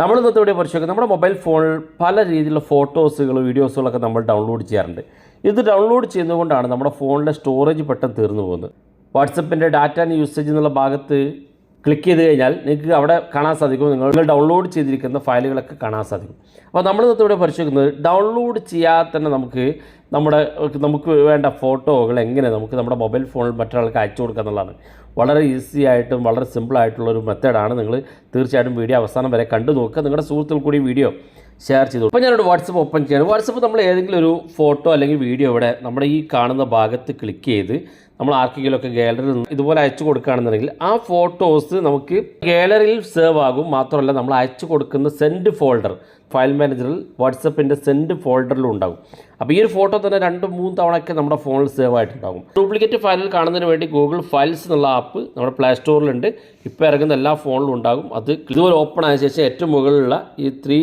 നമ്മൾ ഇന്നത്തെ ഇവിടെ പരിശോധിക്കുക നമ്മുടെ മൊബൈൽ ഫോണിൽ പല രീതിയിലുള്ള ഫോട്ടോസുകൾ വീഡിയോസുകളൊക്കെ നമ്മൾ ഡൗൺലോഡ് ചെയ്യാറുണ്ട്. ഇത് ഡൗൺലോഡ് ചെയ്യുന്നതുകൊണ്ടാണ് നമ്മുടെ ഫോണിലെ സ്റ്റോറേജ് പെട്ടെന്ന് തീർന്നു പോകുന്നത്. വാട്സപ്പിന്റെ ഡാറ്റ യൂസേജ് എന്നുള്ള ഭാഗത്ത് ക്ലിക്ക് ചെയ്ത് കഴിഞ്ഞാൽ നിങ്ങൾക്ക് അവിടെ കാണാൻ സാധിക്കും. നിങ്ങൾ ഡൗൺലോഡ് ചെയ്തിരിക്കുന്ന ഫയലുകളൊക്കെ കാണാൻ സാധിക്കും. അപ്പോൾ നമ്മൾ ഇന്നത്തെ ഇവിടെ പരിശോധിക്കുന്നത് ഡൗൺലോഡ് ചെയ്യാതെ തന്നെ നമുക്ക് നമ്മുടെ നമുക്ക് വേണ്ട ഫോട്ടോകൾ എങ്ങനെ നമുക്ക് നമ്മുടെ മൊബൈൽ ഫോണിൽ മറ്റൊരാൾക്ക് അയച്ചു കൊടുക്കുക എന്നുള്ളതാണ്. വളരെ ഈസി ആയിട്ടും വളരെ സിമ്പിൾ ആയിട്ടുള്ള ഒരു മെത്തേഡാണ് നിങ്ങൾ തീർച്ചയായിട്ടും വീഡിയോ അവസാനം വരെ കണ്ടു നോക്കുക. നിങ്ങളുടെ സുഹൃത്തുക്കൾ കൂടി വീഡിയോ ഷെയർ ചെയ്തു അപ്പോൾ ഞാനൊരു വാട്സപ്പ് ഓപ്പൺ ചെയ്യണം. വാട്സപ്പ് നമ്മൾ ഏതെങ്കിലും ഒരു ഫോട്ടോ അല്ലെങ്കിൽ വീഡിയോ ഇവിടെ നമ്മുടെ ഈ കാണുന്ന ഭാഗത്ത് ക്ലിക്ക് ചെയ്ത് നമ്മൾ ആർക്കെങ്കിലുമൊക്കെ ഗാലറിയിൽ നിന്ന് ഇതുപോലെ അയച്ചു കൊടുക്കുകയാണെന്നുണ്ടെങ്കിൽ ആ ഫോട്ടോസ് നമുക്ക് ഗാലറിയിൽ സേവ് ആകും. മാത്രമല്ല നമ്മൾ അയച്ചു കൊടുക്കുന്ന സെൻഡ് ഫോൾഡർ ഫയൽ മാനേജറിൽ വാട്സപ്പിന്റെ സെൻഡ് ഫോൾഡറിലും ഉണ്ടാകും. അപ്പോൾ ഈ ഒരു ഫോട്ടോ തന്നെ രണ്ട് മൂന്ന് തവണയൊക്കെ നമ്മുടെ ഫോണിൽ സേവ് ആയിട്ടുണ്ടാകും. ഡ്യൂപ്ലിക്കേറ്റ് ഫയൽ കാണുന്നതിന് വേണ്ടി ഗൂഗിൾ ഫയൽസ് എന്നുള്ള ആപ്പ് നമ്മുടെ പ്ലേ സ്റ്റോറിലുണ്ട് ഇപ്പോൾ ഇറങ്ങുന്ന എല്ലാ ഫോണിലും ഉണ്ടാകും. അത് ഇതുപോലെ ഓപ്പൺ ആയ ശേഷം ഏറ്റവും മുകളിലുള്ള ഈ ത്രീ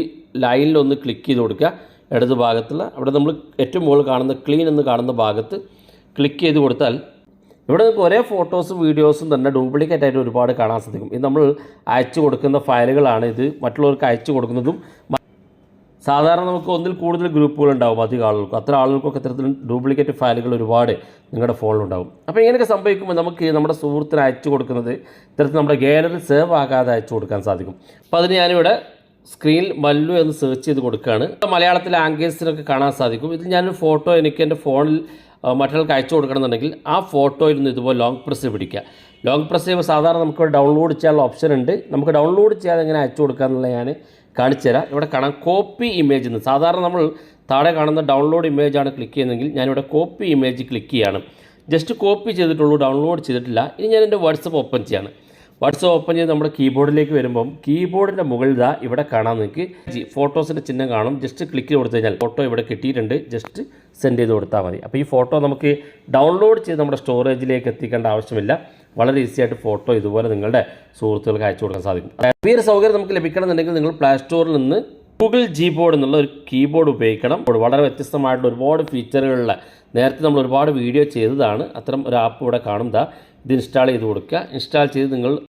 ലൈനിലൊന്ന് ക്ലിക്ക് ചെയ്ത് കൊടുക്കുക. ഇടത് ഭാഗത്തുള്ള അവിടെ നമ്മൾ ഏറ്റവും മുകളിൽ കാണുന്ന ക്ലീൻ എന്ന് കാണുന്ന ഭാഗത്ത് ക്ലിക്ക് ചെയ്ത് കൊടുത്താൽ ഇവിടെ നിങ്ങൾക്ക് ഒരേ ഫോട്ടോസും വീഡിയോസും തന്നെ ഡ്യൂപ്ലിക്കേറ്റ് ആയിട്ട് ഒരുപാട് കാണാൻ സാധിക്കും. ഇത് നമ്മൾ അയച്ചു കൊടുക്കുന്ന ഫയലുകളാണ് ഇത്. മറ്റുള്ളവർക്ക് അയച്ചു കൊടുക്കുന്നതും സാധാരണ നമുക്ക് ഒന്നിൽ കൂടുതൽ ഗ്രൂപ്പുകൾ ഉണ്ടാവും അധികം ആളുകൾക്ക്. അത്ര ആളുകൾക്കൊക്കെ ഇത്തരത്തിൽ ഡ്യൂപ്ലിക്കേറ്റ് ഫയലുകൾ ഒരുപാട് നിങ്ങളുടെ ഫോണിലുണ്ടാവും അപ്പോൾ ഇങ്ങനെയൊക്കെ സംഭവിക്കുമ്പോൾ നമുക്ക് നമ്മുടെ സുഹൃത്തിന് അയച്ചു കൊടുക്കുന്നത് ഇത്തരത്തിൽ നമ്മുടെ ഗാലറി സേവ് ആകാതെ അയച്ചു കൊടുക്കാൻ സാധിക്കും. അപ്പോൾ അതിന് ഞാനിവിടെ സ്ക്രീനിൽ മല്ലു എന്ന് സെർച്ച് ചെയ്ത് കൊടുക്കുകയാണ്. മലയാളത്തിലെ ആംഗേഴ്സിനൊക്കെ കാണാൻ സാധിക്കും. ഇതിൽ ഞാനൊരു ഫോട്ടോ എനിക്ക് എന്റെ ഫോണിൽ മറ്റൊരാൾക്ക് അയച്ചു കൊടുക്കണമെന്നുണ്ടെങ്കിൽ ആ ഫോട്ടോയിൽ നിന്ന് ഇതുപോലെ ലോങ് പ്രസ് പിടിക്കുക. ലോങ് പ്രസ് ചെയ്യുമ്പോൾ സാധാരണ നമുക്ക് ഡൗൺലോഡ് ചെയ്യാനുള്ള ഓപ്ഷൻ ഉണ്ട്. നമുക്ക് ഡൗൺലോഡ് ചെയ്യാതെ എങ്ങനെ അയച്ചു കൊടുക്കുക എന്നുള്ള ഞാൻ കാണിച്ചു തരാം. ഇവിടെ കാണാം കോപ്പി ഇമേജ് എന്ന്. സാധാരണ നമ്മൾ താഴെ കാണുന്ന ഡൗൺലോഡ് ഇമേജ് ആണ് ക്ലിക്ക് ചെയ്യുന്നതെങ്കിൽ ഞാനിവിടെ കോപ്പി ഇമേജ് ക്ലിക്ക് ചെയ്യാണ്. ജസ്റ്റ് കോപ്പി ചെയ്തിട്ടുള്ളൂ ഡൗൺലോഡ് ചെയ്തിട്ടില്ല. ഇനി ഞാൻ എന്റെ വാട്സപ്പ് ഓപ്പൺ ചെയ്യാണ്. വാട്സപ്പ് ഓപ്പൺ ചെയ്ത് നമ്മുടെ കീബോർഡിലേക്ക് വരുമ്പം കീബോർഡിന്റെ മുകളിൽ ദാ ഇവിടെ കാണാൻ നിങ്ങൾക്ക്. ഫോട്ടോസിന്റെ ചിഹ്നം കാണും. ജസ്റ്റ് ക്ലിക്ക് ചെയ്ത് കൊടുത്തു കഴിഞ്ഞാൽ ഫോട്ടോ ഇവിടെ കിട്ടിയിട്ടുണ്ട്. ജസ്റ്റ് സെൻഡ് ചെയ്ത് കൊടുത്താൽ മതി. അപ്പോൾ ഈ ഫോട്ടോ നമുക്ക് ഡൗൺലോഡ് ചെയ്ത് നമ്മുടെ സ്റ്റോറേജിലേക്ക് എത്തിക്കേണ്ട ആവശ്യമില്ല. വളരെ ഈസി ആയിട്ട് ഫോട്ടോ ഇതുപോലെ നിങ്ങളുടെ സുഹൃത്തുക്കൾക്ക് അയച്ചു കൊടുക്കാൻ സാധിക്കും. ഈ ഒരു സൗകര്യം നമുക്ക് ലഭിക്കണമെന്നുണ്ടെങ്കിൽ നിങ്ങൾ പ്ലേ സ്റ്റോറിൽ നിന്ന് ഗൂഗിൾ ജി ബോർഡ് എന്നുള്ള ഒരു കീബോർഡ് ഉപയോഗിക്കണം. വളരെ വ്യത്യസ്തമായിട്ടുള്ള ഒരുപാട് ഫീച്ചറുകളുള്ള നേരത്തെ നമ്മൾ ഒരുപാട് വീഡിയോ ചെയ്തതാണ്. അത്തരം ഒരു ആപ്പ് ഇവിടെ കാണുന്നതാണ് ഇത് ഇൻസ്റ്റാൾ ചെയ്ത് കൊടുക്കുക. ഇൻസ്റ്റാൾ ചെയ്ത് നിങ്ങൾ